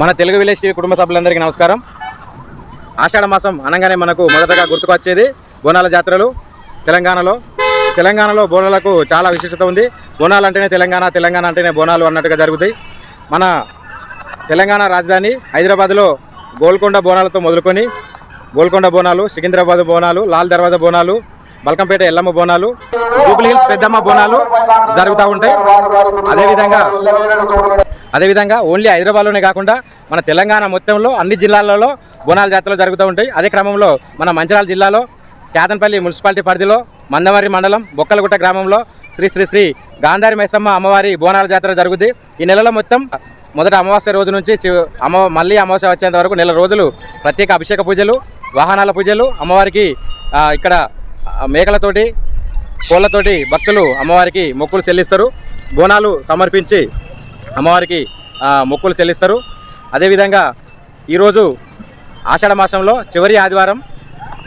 మన Telugu village TV కుటుంబ సభ్యులందరికీ నమస్కారం. ఆషాఢ మాసం అనగానే మనకు మొదటగా గుర్తుకొచ్చేది బోనాల జాతరలు తెలంగాణలో. తెలంగాణలో బోనాలకు చాలా విశిష్టత ఉంది. బోనాలు అంటేనే తెలంగాణ తెలంగాణ అంటేనే బోనాలు అన్నట్టుగా జరుగుతాయి. మన తెలంగాణ రాజధాని హైదరాబాద్లో గోల్కొండ బోనాలతో మొదలుకొని గోల్కొండ బోనాలు సికింద్రాబాద్ బోనాలు లాల్ దర్వాజా బోనాలు బల్కంపేట ఎల్లమ్మ బోనాలు జూబ్లీ హిల్స్ పెద్దమ్మ బోనాలు జరుగుతూ ఉంటాయి. అదేవిధంగా అదేవిధంగా ఓన్లీ హైదరాబాద్లోనే కాకుండా మన తెలంగాణ మొత్తంలో అన్ని జిల్లాలలో బోనాల జాతరలు జరుగుతూ ఉంటాయి. అదే క్రమంలో మన మంచిరాల జిల్లాలో కేతన్పల్లి మున్సిపాలిటీ పరిధిలో మందమర్రి మండలం బొక్కలగుట్ట గ్రామంలో శ్రీ శ్రీ శ్రీ గాంధారి మైసమ్మ అమ్మవారి బోనాల జాతర జరుగుద్ది. ఈ నెలలో మొత్తం మొదట అమావాస్య రోజు నుంచి అమ్మ మళ్ళీ అమావాస్య వచ్చేంత వరకు నెల రోజులు ప్రత్యేక అభిషేక పూజలు వాహనాల పూజలు అమ్మవారికి ఇక్కడ మేకలతోటి కోళ్ళతోటి భక్తులు అమ్మవారికి మొక్కులు చెల్లిస్తారు. బోనాలు సమర్పించి అమ్మవారికి మొక్కులు చెల్లిస్తారు. అదేవిధంగా ఈరోజు ఆషాఢ మాసంలో చివరి ఆదివారం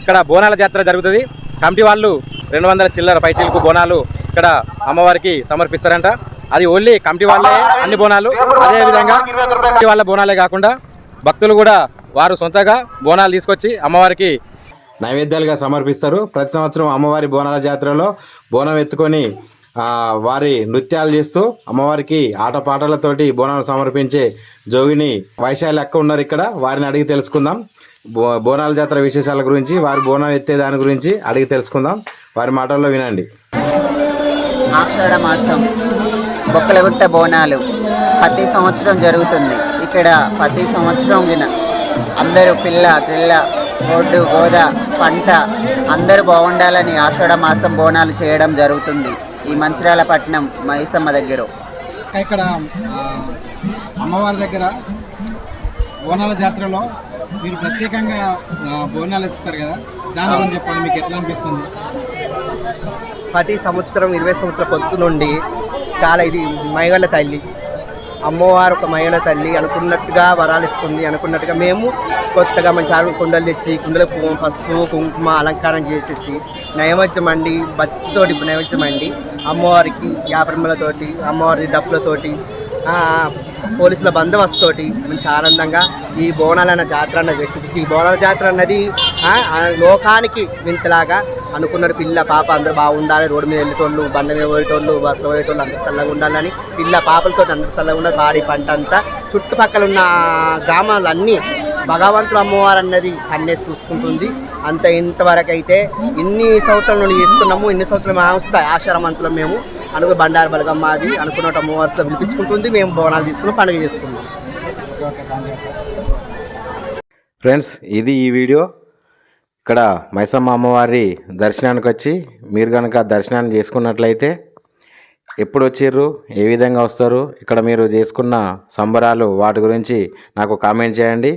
ఇక్కడ బోనాల జాతర జరుగుతుంది. కమిటీ వాళ్ళు రెండు వందల చిల్లర పైచీలకు బోనాలు ఇక్కడ అమ్మవారికి సమర్పిస్తారంట. అది ఓన్లీ కమిటీ వాళ్ళే అన్ని బోనాలు. అదేవిధంగా కమిటీ వాళ్ళ బోనాలే కాకుండా భక్తులు కూడా వారు సొంతగా బోనాలు తీసుకొచ్చి అమ్మవారికి నైవేద్యాలుగా సమర్పిస్తారు. ప్రతి సంవత్సరం అమ్మవారి బోనాల జాతరలో బోనం ఎత్తుకొని వారి నృత్యాలు చేస్తూ అమ్మవారికి ఆటపాటలతోటి బోనాలు సమర్పించే జోగిని వైశాలి అక్క ఉన్నారు ఇక్కడ. వారిని అడిగి తెలుసుకుందాం. బో బోనాల జాతర విశేషాల గురించి వారి బోనం ఎత్తే దాని గురించి అడిగి తెలుసుకుందాం. వారి మాటల్లో వినండి. ఆషాఢ మాసం బొక్కలగుట్ట బోనాలు ప్రతి సంవత్సరం జరుగుతుంది. ఇక్కడ ప్రతి సంవత్సరం విన అందరూ పిల్ల జిల్ల ఒడ్డు గోద పంట అందరూ బాగుండాలని ఆషాఢ మాసం బోనాలు చేయడం జరుగుతుంది. ఈ మంచిర్యాల పట్టణం మైసమ్మ దగ్గర. ఇక్కడ అమ్మవారి దగ్గర బోనాల జాతరలో మీరు ప్రత్యేకంగా బోనాలు ఎత్తుతారు కదా? దాని గురించి చెప్పండి మీకు ఎట్లా అనిపిస్తుంది? ప్రతి సంవత్సరం ఇరవై సంవత్సరాల పొత్తు నుండి చాలా ఇది మైగల తల్లి. అమ్మవారు ఒక మైగల తల్లి అనుకున్నట్టుగా వరాలు ఇస్తుంది అనుకున్నట్టుగా మేము కొత్తగా మంచి ఆరు కుండలు తెచ్చి కుండల పసుపు కుంకుమ అలంకారం చేసేసి నైవేద్యం అండి భక్తితోటి నైవేద్యం అండి అమ్మవారికి యాపరములతోటి అమ్మవారి డప్పులతోటి పోలీసుల బందోబస్తుతోటి మంచి ఆనందంగా ఈ బోనాలన్న జాతర అన్నది పెట్టించి ఈ బోనాల జాతర అన్నది లోకానికి వింతలాగా అనుకున్నారు పిల్ల పాప అందరూ బాగుండాలి రోడ్డు మీద వెళ్ళేటోళ్ళు బండ మీద పోయేటోళ్ళు బస్సులో పోయేటోళ్ళు అందరూ చల్లగా ఉండాలని పిల్ల పాపలతో అందరూ చల్లగా ఉండాలి. పాడి పంట అంతా చుట్టుపక్కల ఉన్న గ్రామాలన్నీ భగవంతుడు అమ్మవారు అన్నది కన్నే చూసుకుంటుంది. అంత ఇంతవరకు అయితే ఇన్ని సంవత్సరాల నుండి చేస్తున్నాము ఇన్ని సంవత్సరాలు ఆస్తాయి ఆశారమంతులం మేము అనుకు బండారు బలగమ్మ అనుకున్నట్టు అమ్మవారితో పిలిపించుకుంటుంది మేము బోనాలు తీసుకుని పండుగ చేస్తున్నాం. ఫ్రెండ్స్ ఇది ఈ వీడియో. ఇక్కడ మైసమ్మ అమ్మవారి దర్శనానికి వచ్చి మీరు కనుక దర్శనాన్ని చేసుకున్నట్లయితే ఎప్పుడు వచ్చిర్రు ఏ విధంగా వస్తారు ఇక్కడ మీరు చేసుకున్న సంబరాలు వాటి గురించి నాకు కామెంట్ చేయండి.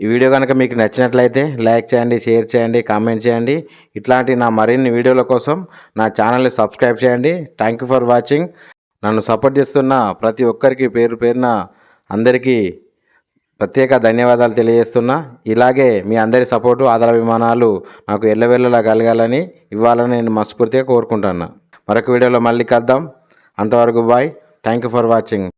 ఈ వీడియో కనుక మీకు నచ్చినట్లయితే లైక్ చేయండి షేర్ చేయండి కామెంట్ చేయండి. ఇట్లాంటి నా మరిన్ని వీడియోల కోసం నా ఛానల్ని సబ్స్క్రైబ్ చేయండి. థ్యాంక్ యూ ఫర్ వాచింగ్ నన్ను సపోర్ట్ చేస్తున్న ప్రతి ఒక్కరికి పేరు పేరున అందరికీ ప్రత్యేక ధన్యవాదాలు తెలియజేస్తున్నా. ఇలాగే మీ అందరి సపోర్టు ఆదరాభిమానాలు నాకు ఎల్లవెల్లలా కలగాలని ఇవ్వాలని నేను మనస్ఫూర్తిగా కోరుకుంటున్నా. మరొక వీడియోలో మళ్ళీ కలుద్దాం. అంతవరకు bye thank you for watching